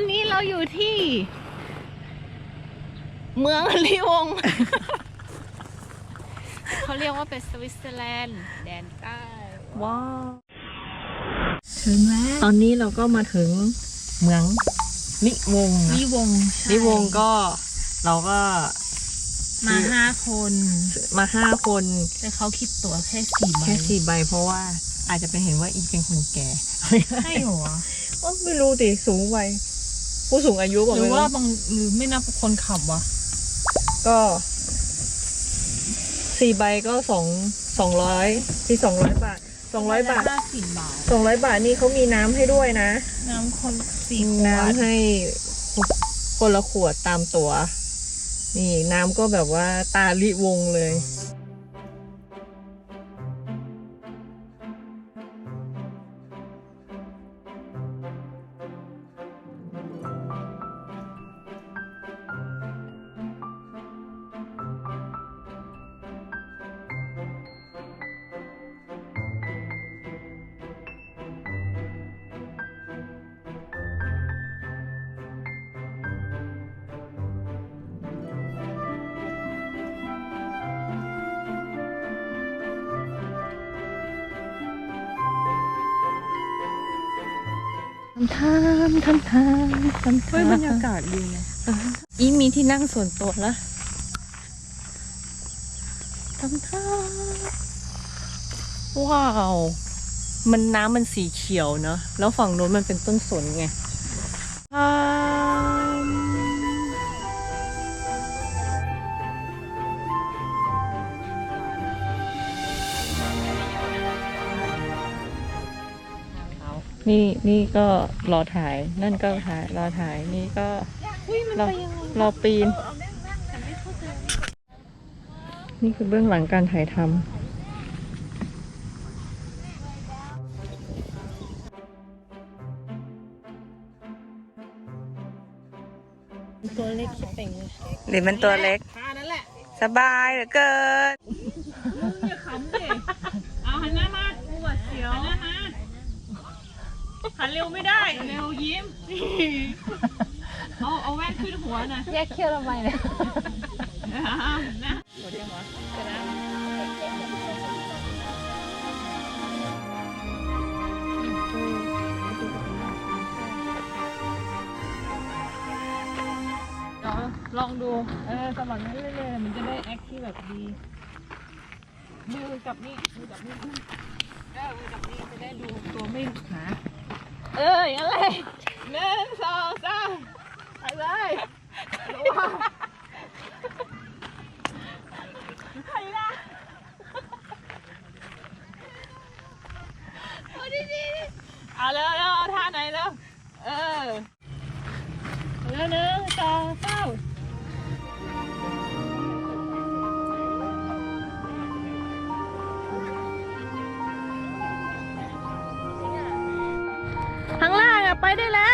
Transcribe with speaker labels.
Speaker 1: อนนี้เราอยู่ที่ เมืองลีวง เขาเรียกว่าเป็นสวิตเซอร์แลนด์ แดนใต้ ว้าว
Speaker 2: ถึงแล้ว
Speaker 1: ตอนนี้เราก็มาถึงเมืองนิวงศ์นะ
Speaker 2: นิวงศ์ใช่
Speaker 1: นิวงศ์ก็เราก็
Speaker 2: มาห้าคน
Speaker 1: มาห้าคน
Speaker 2: แต่เขาคิดตั๋วแค่สี่ใบ
Speaker 1: แค่สี่ใบเพราะว่าอาจจะเป็นเห็นว่าอีเป็นคนแก่
Speaker 2: ใช่เหรอ
Speaker 1: ว่าไม่รู้ดิสูงวัย ผู้สูงอายุบอก
Speaker 2: หรือ
Speaker 1: ไม่
Speaker 2: ว่า
Speaker 1: รู้
Speaker 2: บางหรือไม่นับคนขับวะ
Speaker 1: ก็สี่ใบก็สองสองร้อยที่สองร้อยบาทสองร้อยบาท
Speaker 2: ห้าสิบบาท
Speaker 1: สองร้อยบาทนี่เขามีน้ำให้ด้วยนะ
Speaker 2: น้ำคนสี่
Speaker 1: มี
Speaker 2: ขวด
Speaker 1: น้ำให้คนละขวดตามตัว นี่น้ำก็แบบว่าตาลิวงเลย ทำทำทำทำ
Speaker 2: เฮ้ยบรรยากาศดีนะ
Speaker 1: อีมีที่นั่งส่วนตัวละทำทำว้าว มันน้ำมันสีเขียวเนอะแล้วฝั่งโน้นมันเป็นต้นสนไงทำ นี่นี่ก็รอถ่าย นั่นก็ถ่ายรอถ่ายนี่ก็รอรอปีน นี่คือเบื้องหลังการถ่ายทำ
Speaker 2: ตัวเล็กคิดเป่งเลย
Speaker 1: หรือมันตัวเล็ก
Speaker 2: ท่านั้นแหละ
Speaker 1: สบายเหลือเกิน
Speaker 2: นเร็วไม่ได้เร็วยิ้ม เอาเอาแว่นขึ้นหัวหน่อย
Speaker 1: แยกเขี้ยวทำไมเนี่ย
Speaker 2: เอานะหมดยังวะเสร็จแล้วเดี๋ยวลองดู เออสมัครนั้นเรื่อยๆมันจะได้แอคที่แบบดี มือกับนี่มือกับนี่เออมือกับนี่จะได้ดูตัวไม่หา เอออย่างไรหนึ่งสองสามไปเลยระวังไปละเอาดีๆเอาแล้วเอาท่าไหนแล้วเออ 快ม่